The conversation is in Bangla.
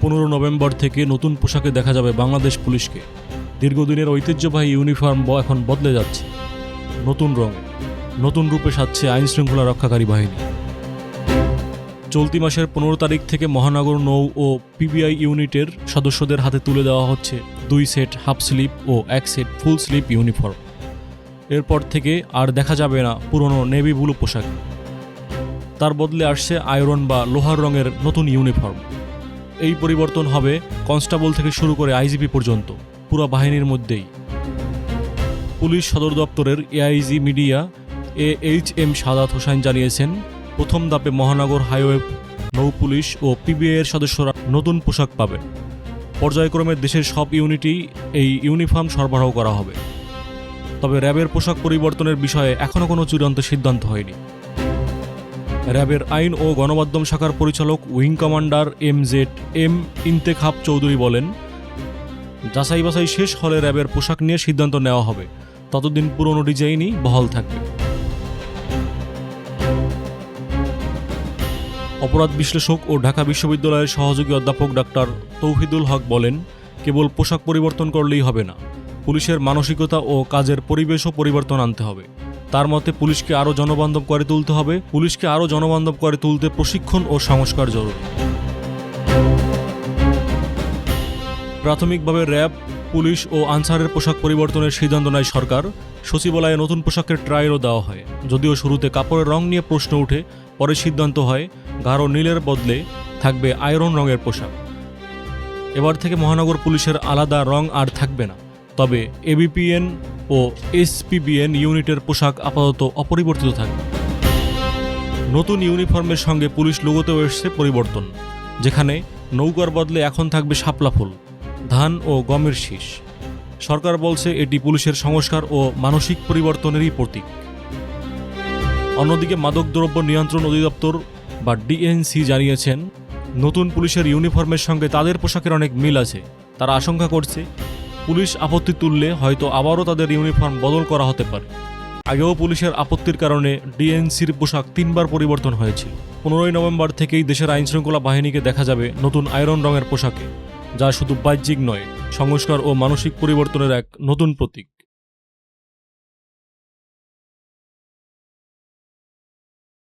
পনেরো নভেম্বর থেকে নতুন পোশাকে দেখা যাবে বাংলাদেশ পুলিশকে। দীর্ঘদিনের ঐতিহ্যবাহী ইউনিফর্ম এখন বদলে যাচ্ছে। নতুন রঙে, নতুন রূপে সাজছে আইন শৃঙ্খলা রক্ষাকারী বাহিনী। চলতি মাসের পনেরো তারিখ থেকে মহানগর নৌ ও পিবিআই ইউনিটের সদস্যদের হাতে তুলে দেওয়া হচ্ছে দুই সেট হাফ স্লিপ ও এক সেট ফুল স্লিপ ইউনিফর্ম। এরপর থেকে আর দেখা যাবে না পুরনো নেভি ব্লু পোশাক। তার বদলে আসছে আয়রন বা লোহার রঙের নতুন ইউনিফর্ম। এই পরিবর্তন হবে কনস্টেবল থেকে শুরু করে আইজিপি পর্যন্ত, পুরো বাহিনীর মধ্যেই। পুলিশ সদর দপ্তরের AIG media A H M Sadat Hossain জানিয়েছেন, প্রথম ধাপে মহানগর হাইওয়ে নৌ পুলিশ ও পিবিআই এর সদস্যরা নতুন পোশাক পাবে পর্যায়ক্রমে দেশের সব ইউনিটেই এই ইউনিফর্ম সরবরাহ করা হবে। তবে র্যাবের পোশাক পরিবর্তনের বিষয়ে এখনও কোনো চূড়ান্ত সিদ্ধান্ত হয়নি। র্যাবের আইন ও গণমাধ্যম শাখার পরিচালক wing commander M Z M Intekhab Chowdhury বলেন, যাচাই বাছাই শেষ হলে র্যাবের পোশাক নিয়ে সিদ্ধান্ত নেওয়া হবে। ততদিন পুরনো ডিজাইনই বহাল থাকবে। অপরাধ বিশ্লেষক ও ঢাকা বিশ্ববিদ্যালয়ের সহযোগী অধ্যাপক ডাক্তার তৌহিদুল হক বলেন, কেবল পোশাক পরিবর্তন করলেই হবে না। পুলিশের মানসিকতা ও কাজের পরিবেশও পরিবর্তন আনতে হবে। তার মতে পুলিশকে আরও জনবান্ধব করে তুলতে হবে। পুলিশকে আরও জনবান্ধব করে তুলতে প্রশিক্ষণ ও সংস্কার জরুরি। প্রাথমিকভাবে র্যাব, পুলিশ ও আনসারের পোশাক পরিবর্তনের সিদ্ধান্ত নেয় সরকার। সচিবালয়ে নতুন পোশাকের ট্রায়ালও দেওয়া হয়। যদিও শুরুতে কাপড়ের রং নিয়ে প্রশ্ন উঠে পরে সিদ্ধান্ত হয়, গাঢ় নীলের বদলে থাকবে আয়রন রঙের পোশাক। এবার থেকে মহানগর পুলিশের আলাদা রং আর থাকবে না। তবে এবিপিএন ও এসপিবিএন ইউনিটের পোশাক আপাতত অপরিবর্তিত থাকবে নতুন ইউনিফর্মের সঙ্গে পুলিশ লোগোতেও এসছে পরিবর্তন, যেখানে নৌকার বদলে এখন থাকবে শাপলা ফুল, ধান ও গমের শীষ। সরকার বলছে এটি পুলিশের সংস্কার ও মানসিক পরিবর্তনেরই প্রতীক। অন্যদিকে মাদকদ্রব্য নিয়ন্ত্রণ অধিদপ্তর বা ডিএনসি জানিয়েছেন, নতুন পুলিশের ইউনিফর্মের সঙ্গে তাদের পোশাকের অনেক মিল আছে, তারা আশঙ্কা করছে পুলিশ আপত্তি তুললে হয়তো আবারও তাদের ইউনিফর্ম বদল করা হতে পারে। আগেও পুলিশের আপত্তির কারণে ডিএনসির পোশাক তিনবার পরিবর্তন হয়েছিল। পনেরোই নভেম্বর থেকেই দেশের আইনশৃঙ্খলা বাহিনীকে দেখা যাবে নতুন আয়রন রঙের পোশাকে, যা শুধু বাহ্যিক নয়, সংস্কার ও মানসিক পরিবর্তনের এক নতুন প্রতীক।